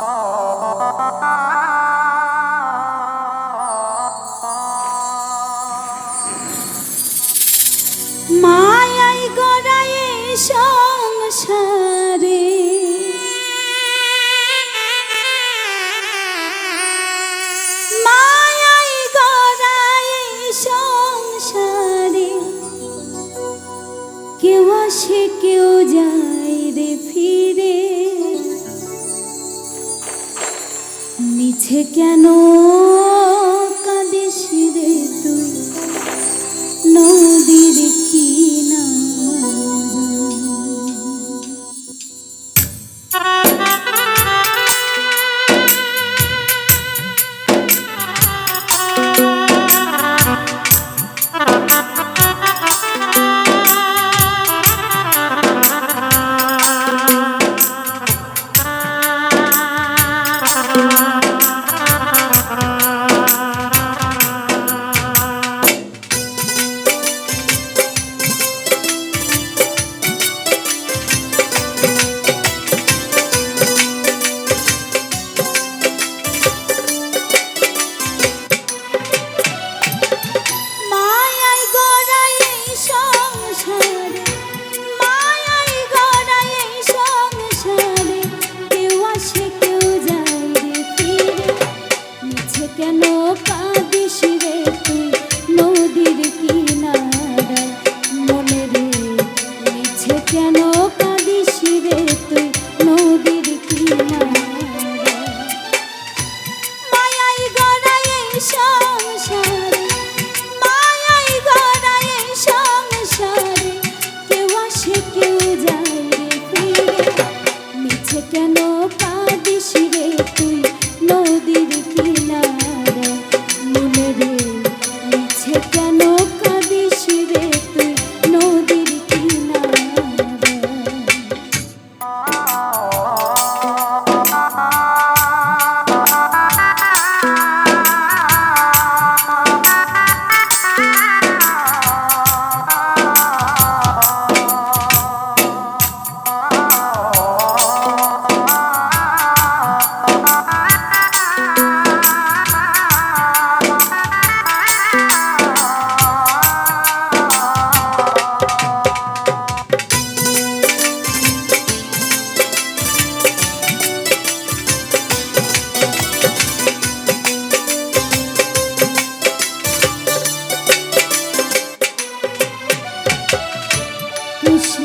Oh. কেন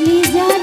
feliz.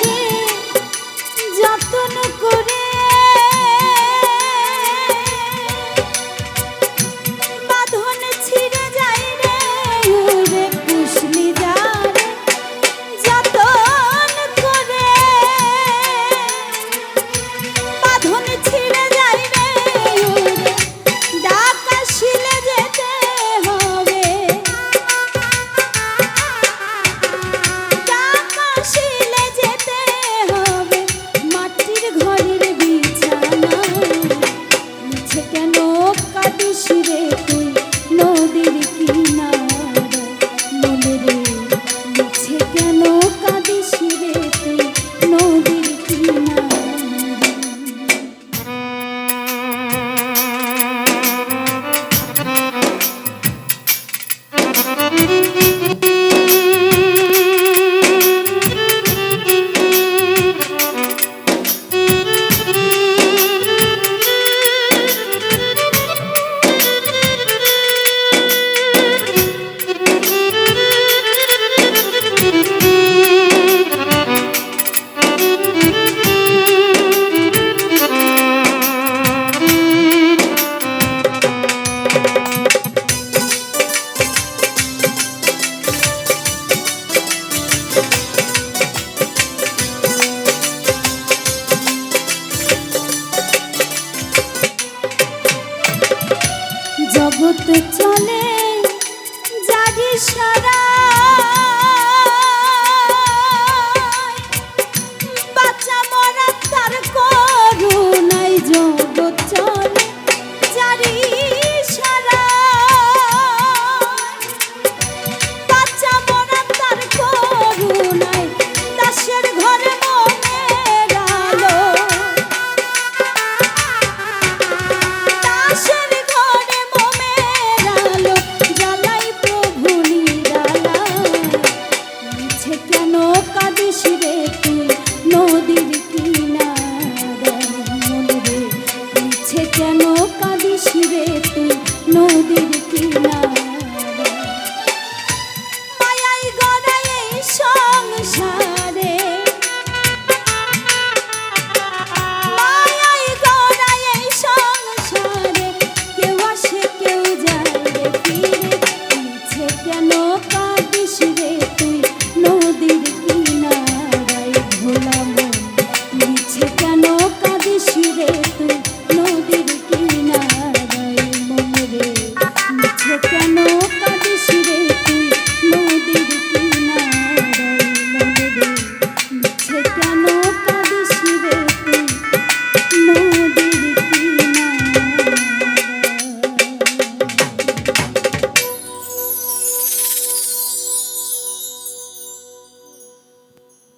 আসবে তুই নদীর কিনারায় ভোলা মন। নিচে কেন কাঁদিস রে তুই নদীর কিনারায় মন রে? নিচে কেন কাঁদিস রে তুই নদীর কিনারায় মন রে? নিচে কেন কাঁদিস রে তুই নদীর কিনারায়